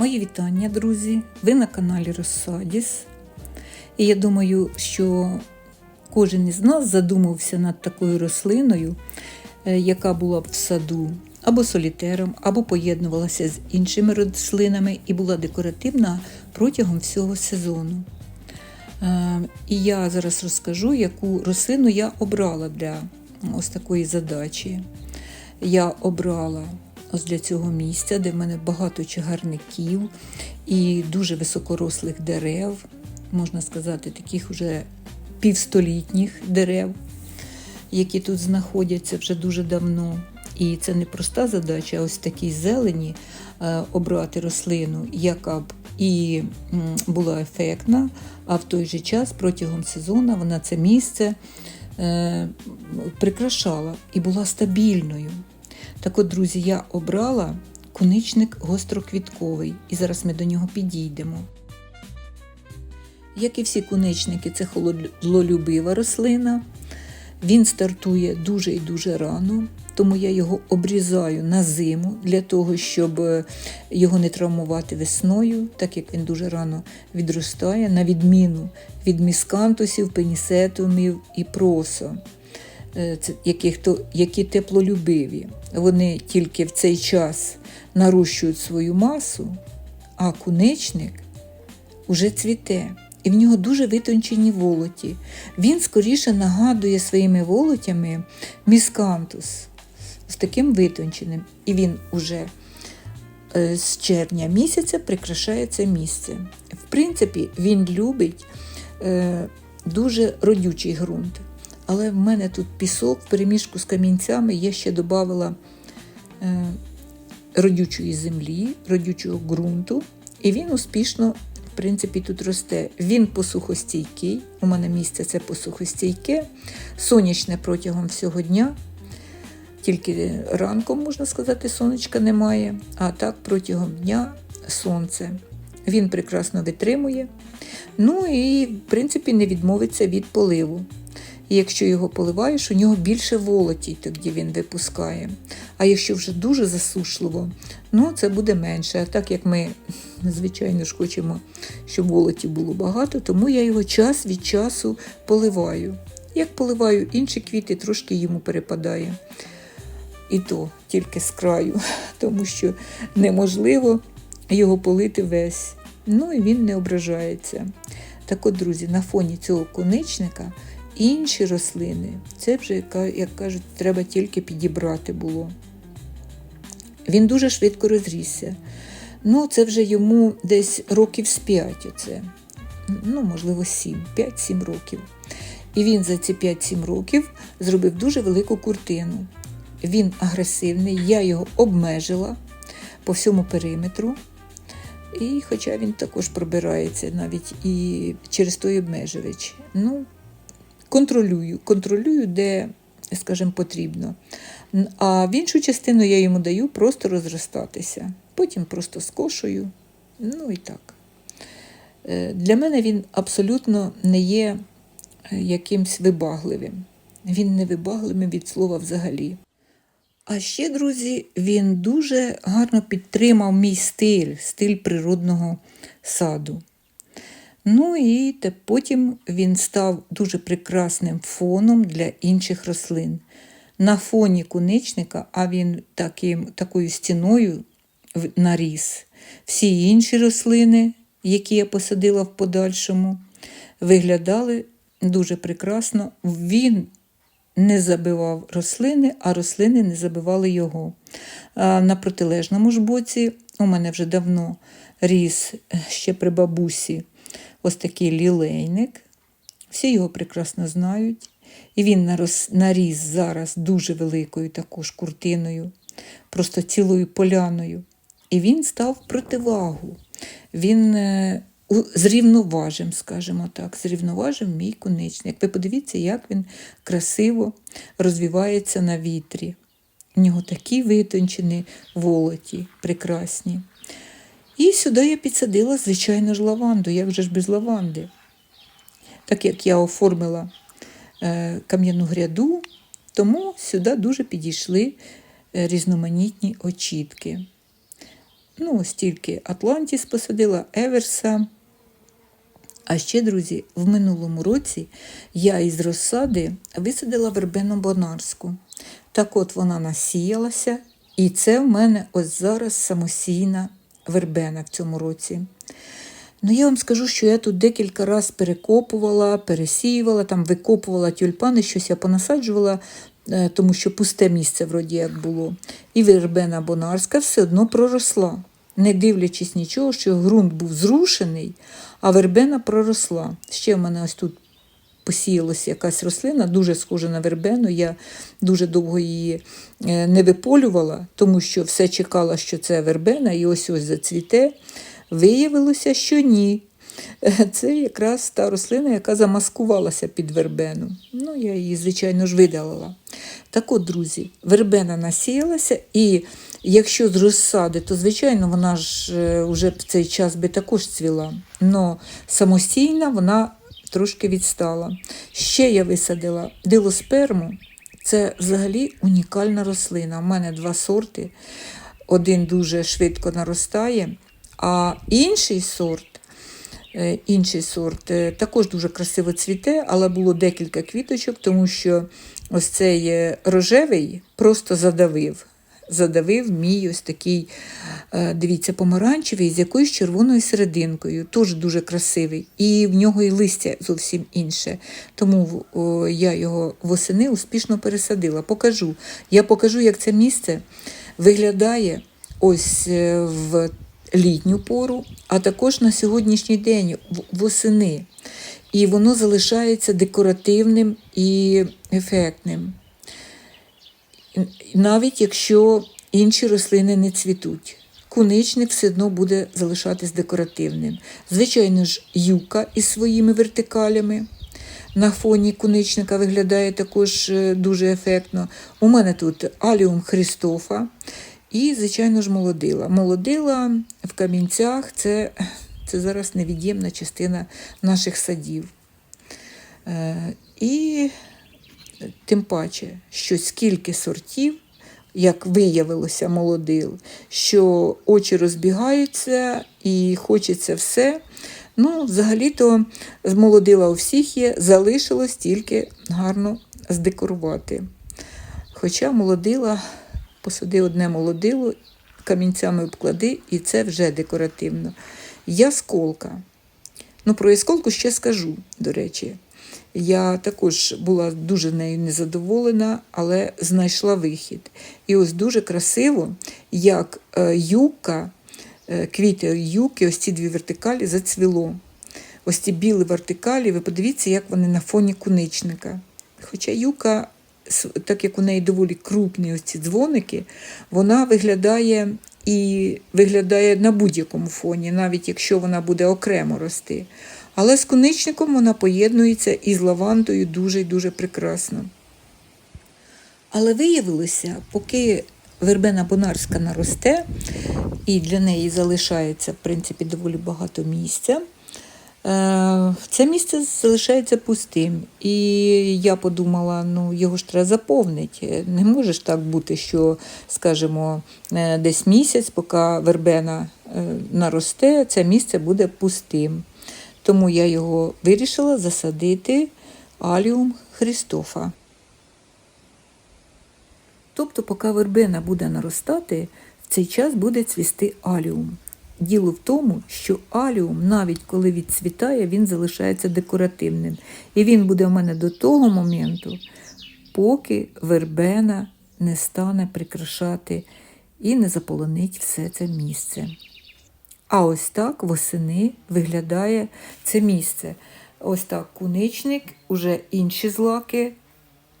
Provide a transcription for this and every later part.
Мої вітання, друзі! Ви на каналі Розсадіс. І я думаю, що кожен із нас задумався над такою рослиною, е, яка була б в саду, або солітером, або поєднувалася з іншими рослинами і була декоративна протягом всього сезону. Е, І я зараз розкажу, яку рослину я обрала для ось такої задачі. Я обрала ось для цього місця, де в мене багато чагарників і дуже високорослих дерев, можна сказати, таких вже півстолітніх дерев, які тут знаходяться вже дуже давно. І це не проста задача, а ось такій зелені е, обрати рослину, яка б і була ефектна, а в той же час протягом сезону вона це місце е, прикрашала і була стабільною. Так от, друзі, я обрала куничник гостроквітковий, і зараз ми до нього підійдемо. Як і всі куничники, це холодолюбива рослина. Він стартує дуже і дуже рано, тому я його обрізаю на зиму для того, щоб е, його не травмувати весною, так як він дуже рано відростає, на відміну від міскантусів, пенісетумів і просо, е, які теплолюбиві. Вони тільки в цей час нарощують свою масу, а куничник уже цвіте. І в нього дуже витончені волоті. Він скоріше нагадує своїми волотями міскантус з таким витонченим. І він уже е, з червня місяця прикрашає це місце. В принципі, він любить е, дуже родючий ґрунт. Але в мене тут пісок в переміжку з камінцями я ще додавала е, родючої землі, родючого ґрунту, і він успішно в принципі, тут росте. Він посухостійкий. У мене місце це посухостійке, сонячне протягом всього дня. Тільки ранком, можна сказати, сонечка немає, а так протягом дня сонце. Він прекрасно витримує. Ну і, в принципі, не відмовиться від поливу. І якщо його поливаєш, у нього більше волоті, тоді він випускає. А якщо вже дуже засушливо, ну це буде менше. А так як ми, звичайно ж, хочемо, щоб волоті було багато, тому я його час від часу поливаю. Як поливаю інші квіти, трошки йому перепадає. І то тільки з краю, тому що неможливо його полити весь. Ну і він не ображається. Так от, друзі, на фоні цього коничника інші рослини, це вже, як кажуть, треба тільки підібрати було. Він дуже швидко розрісся. Ну, це вже йому десь років з 5 оце. Ну, можливо, 7, 5-7 років. І він за ці 5-7 років зробив дуже велику куртину. Він агресивний, я його обмежила по всьому периметру. І хоча він також пробирається навіть і через той обмежувач. Ну, контролюю, контролюю, де, скажімо, потрібно. А в іншу частину я йому даю просто розростатися. Потім просто скошую. Ну і так. Е, Для мене він абсолютно не є е, якимсь вибагливим. Він не вибагливим від слова взагалі. А ще, друзі, він дуже гарно підтримав мій стиль, стиль природного саду. Ну і потім він став дуже прекрасним фоном для інших рослин. На фоні куничника, а він таким, такою стіною наріс. Всі інші рослини, які я посадила в подальшому, виглядали дуже прекрасно. Він не забивав рослини, а рослини не забивали його. На протилежному ж боці у мене вже давно ріс ще при бабусі ось такий лілейник. Всі його прекрасно знають. І він нарос, наріс зараз дуже великою також куртиною, просто цілою поляною. І він став противагу. Він е, зрівноважив, скажімо так, зрівноважив мій конечник. Ви подивіться, як він красиво розвивається на вітрі. У нього такі витончені волоті, прекрасні. І сюди я підсадила, звичайно ж, лаванду. Як же ж без лаванди? Так як я оформила е, кам'яну гряду, тому сюди дуже підійшли е, різноманітні очітки. Ну, ось тільки Атлантіс посадила, Еверса. А ще, друзі, в минулому році я із розсади висадила вербену бонарську. Так от вона насіялася, і це в мене ось зараз самосійна вербена в цьому році. Ну, я вам скажу, що я тут декілька разів перекопувала, пересіювала, там викопувала тюльпани, щось я понасаджувала, е, тому що пусте місце вроді як було. І вербена бонарська все одно проросла, не дивлячись нічого, що ґрунт був зрушений, а вербена проросла. Ще в мене ось тут посіялася якась рослина, дуже схожа на вербену. Я дуже довго її е, не виполювала, тому що все чекала, що це вербена, і ось ось зацвіте. Виявилося, що ні. Е, Це якраз та рослина, яка замаскувалася під вербену. Ну, я її, звичайно ж, видалила. Так от, друзі, вербена насіялася, і якщо з розсади, то, звичайно, вона ж е, вже в цей час би також цвіла. Но самостійна вона трошки відстала. Ще я висадила дилосперму. Це взагалі унікальна рослина. У мене два сорти. Один дуже швидко наростає, а інший сорт. е, Інший сорт е, також дуже красиво цвіте, але було декілька квіточок, тому що ось цей е, рожевий просто задавив. Задавив мій ось такий, е, дивіться, помаранчевий з якоюсь червоною серединкою, теж дуже красивий. І в нього і листя зовсім інше. Тому я його восени успішно пересадила. Покажу. Я покажу, як це місце виглядає ось е, в літню пору, а також на сьогоднішній день восени. І воно залишається декоративним і ефектним. Навіть якщо інші рослини не цвітуть. Куничник все одно буде залишатись декоративним. Звичайно ж, юка із своїми вертикалями на фоні куничника виглядає також е, дуже ефектно. У мене тут аліум Христофа і, звичайно ж, молодила. Молодила в камінцях це, це зараз невід'ємна частина наших садів. Е, І тим паче, що скільки сортів, як виявилося, молодил, що очі розбігаються і хочеться все. Ну, взагалі-то з молодила у всіх є, залишилось тільки гарно здекорувати. Хоча молодила, посади одне молодило, камінцями обклади, і це вже декоративно. Ясколка. Ну, про ясколку ще скажу, до речі. Я також була дуже нею незадоволена, але знайшла вихід. І ось дуже красиво, як е, юка, е, квіти юки, ось ці дві вертикалі зацвіло. Ось ці білі вертикалі, ви подивіться, як вони на фоні куничника. Хоча юка, так як у неї доволі крупні ось ці дзвоники, вона виглядає і виглядає на будь-якому фоні, навіть якщо вона буде окремо рости. Але з куничником вона поєднується і з лавандою дуже і дуже прекрасно. Але виявилося, поки вербена бонарська наросте, і для неї залишається, в принципі, доволі багато місця. е, Це місце залишається пустим. І я подумала, ну його ж треба заповнити. Не може ж так бути, що, скажімо, е, десь місяць, поки вербена е, наросте, це місце буде пустим. Тому я його вирішила засадити аліум Христофа. Тобто, поки вербена буде наростати, в цей час буде цвісти аліум. Діло в тому, що аліум, навіть коли відцвітає, він залишається декоративним. І він буде у мене до того моменту, поки вербена не стане прикрашати і не заполонить все це місце. А ось так восени виглядає це місце. Ось так куничник, уже інші злаки.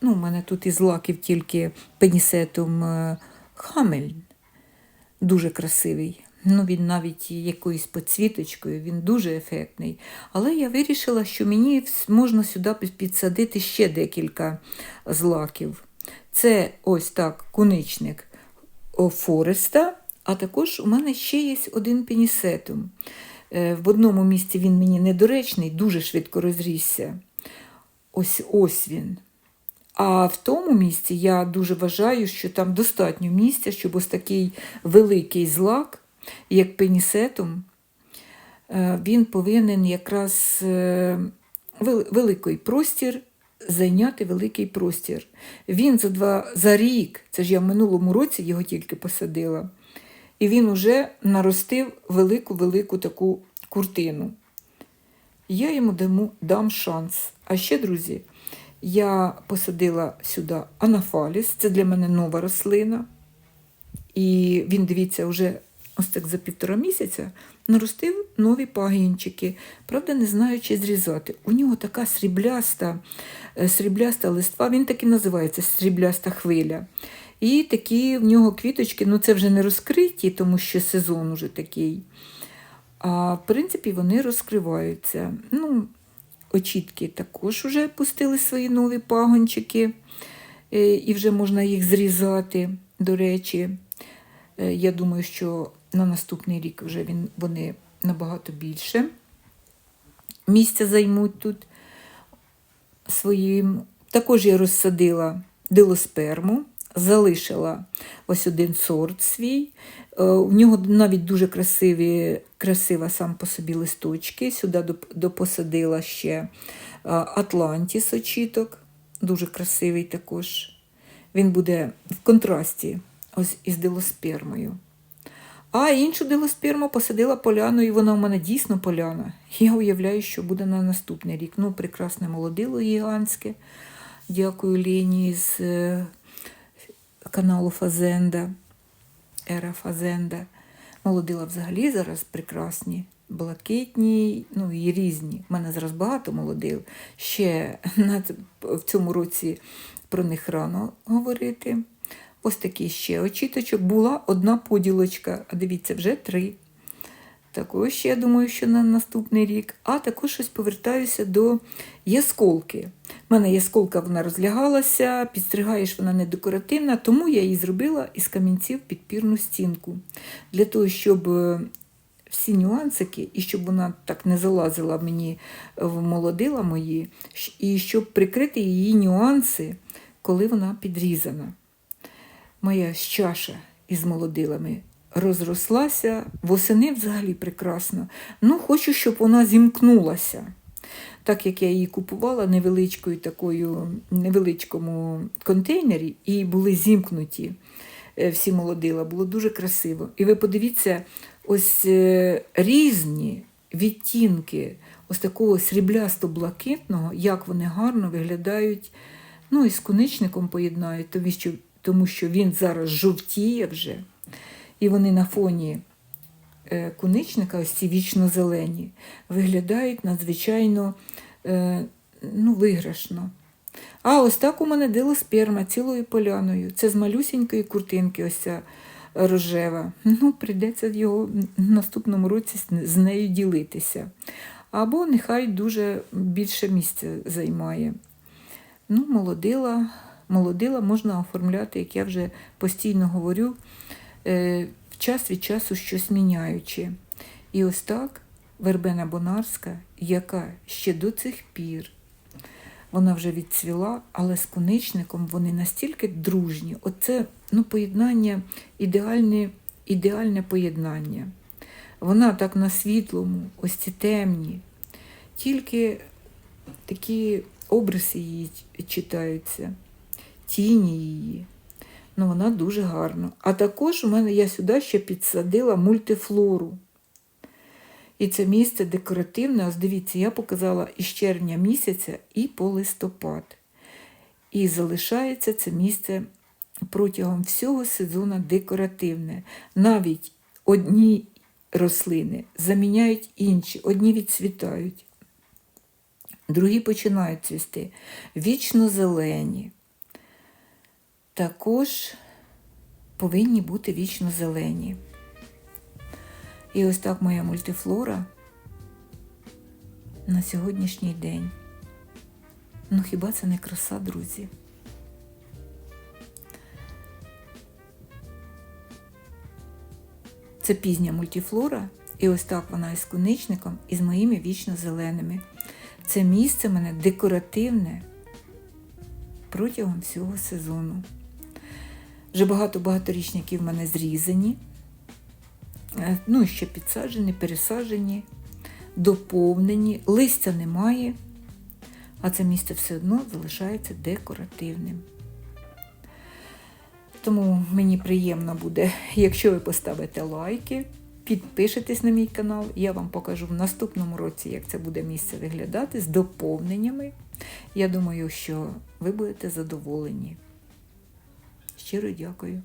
Ну, у мене тут із злаків тільки пенісетум е, хамель. Дуже красивий. Ну, він навіть якоюсь підсвіточкою, він дуже ефектний. Але я вирішила, що мені можна сюди підсадити ще декілька злаків. Це ось так куничник Фореста, а також у мене ще є один пенісетум. Е, В одному місці він мені недоречний, дуже швидко розрісся. Ось ось він. А в тому місці я дуже вважаю, що там достатньо місця, щоб ось такий великий злак як пенісетум, е, він повинен якраз е, великий простір зайняти великий простір. Він за два за рік, це ж я в минулому році його тільки посадила, і він уже наростив велику-велику таку куртину. Я йому даму, дам шанс. А ще, друзі, я посадила сюди анафаліс, це для мене нова рослина. І він, дивіться, вже ось так за півтора місяця наростив нові пагінчики. Правда, не знаю, чи зрізати. У нього така срібляста, е, срібляста листва, він так і називається срібляста хвиля. І такі в нього квіточки, ну це вже не розкриті, тому що сезон уже такий. А в принципі, вони розкриваються. Ну, очітки також вже пустили свої нові пагончики, е, і вже можна їх зрізати. До речі, Е, я думаю, що на наступний рік вже він, вони набагато більше місця займуть тут своїм. Також я розсадила дилосперму, залишила ось один сорт свій. Е, У нього навіть дуже красиві, красива сам по собі листочки. Сюди доп- допосадила ще е, Атлантіс очіток, дуже красивий також. Він буде в контрасті ось із дилоспермою. А іншу дилосперму посадила поляну, і вона в мене дійсно поляна. Я уявляю, що буде на наступний рік. Ну, прекрасне молодило гігантське. Дякую Лені з е, каналу Фазенда, Ера Фазенда. Молодила взагалі зараз прекрасні, блакитні, ну і різні. У мене зараз багато молодил. Ще в цьому році про них рано говорити. Ось такий ще очіточок. Була одна поділочка, а дивіться, вже три. Також я думаю, що на наступний рік. А також ось повертаюся до ясколки. У мене ясколка вона розлягалася, підстригаєш вона не декоративна, тому я її зробила із камінців підпірну стінку. Для того, щоб е, всі нюансики, і щоб вона так не залазила мені в молодила мої, і щоб прикрити її нюанси, коли вона підрізана. Моя чаша із молодилами розрослася, восени взагалі прекрасно. Ну, хочу, щоб вона зімкнулася. Так як я її купувала невеличкою такою, невеличкому контейнері, і були зімкнуті е, всі молодила, було дуже красиво. І ви подивіться, ось е, різні відтінки ось такого сріблясто-блакитного, як вони гарно виглядають. Ну і з куничником поєднають, тому що, тому що він зараз жовтіє вже. І вони на фоні е, куничника, ось ці вічно-зелені, виглядають надзвичайно е, ну, виграшно. А ось так у мене дилосперма цілою поляною. Це з малюсінької куртинки, ось ця рожева. Ну, прийдеться його в наступному році з- нею ділитися. Або нехай дуже більше місця займає. Ну, молодила, молодила можна оформляти, як я вже постійно говорю, час від часу щось міняючи. І ось так вербена бонарська, яка ще до цих пір, вона вже відцвіла, але з коничником вони настільки дружні. Оце ну, поєднання, ідеальне, ідеальне поєднання. Вона так на світлому, ось ці темні, тільки такі обриси її читаються, тіні її. Ну, вона дуже гарна. А також у мене я сюди ще підсадила мультифлору. І це місце декоративне. Ось дивіться, я показала із червня місяця і по листопад. І залишається це місце протягом всього сезону декоративне. Навіть одні рослини заміняють інші, одні відцвітають, другі починають цвісти. Вічно зелені. Також повинні бути вічно зелені. І ось так моя мультифлора на сьогоднішній день. Ну хіба це не краса, друзі? Це пізня мультифлора, і ось так вона із коничником, і з моїми вічно зеленими. Це місце мене декоративне протягом всього сезону. Вже багато багаторічників в мене зрізані. Е, Ну, ще підсаджені, пересаджені, доповнені, листя немає, а це місце все одно залишається декоративним. Тому мені приємно буде, якщо ви поставите лайки, підпишетесь на мій канал. Я вам покажу в наступному році, як це буде місце виглядати з доповненнями. Я думаю, що ви будете задоволені. Щиро дякую.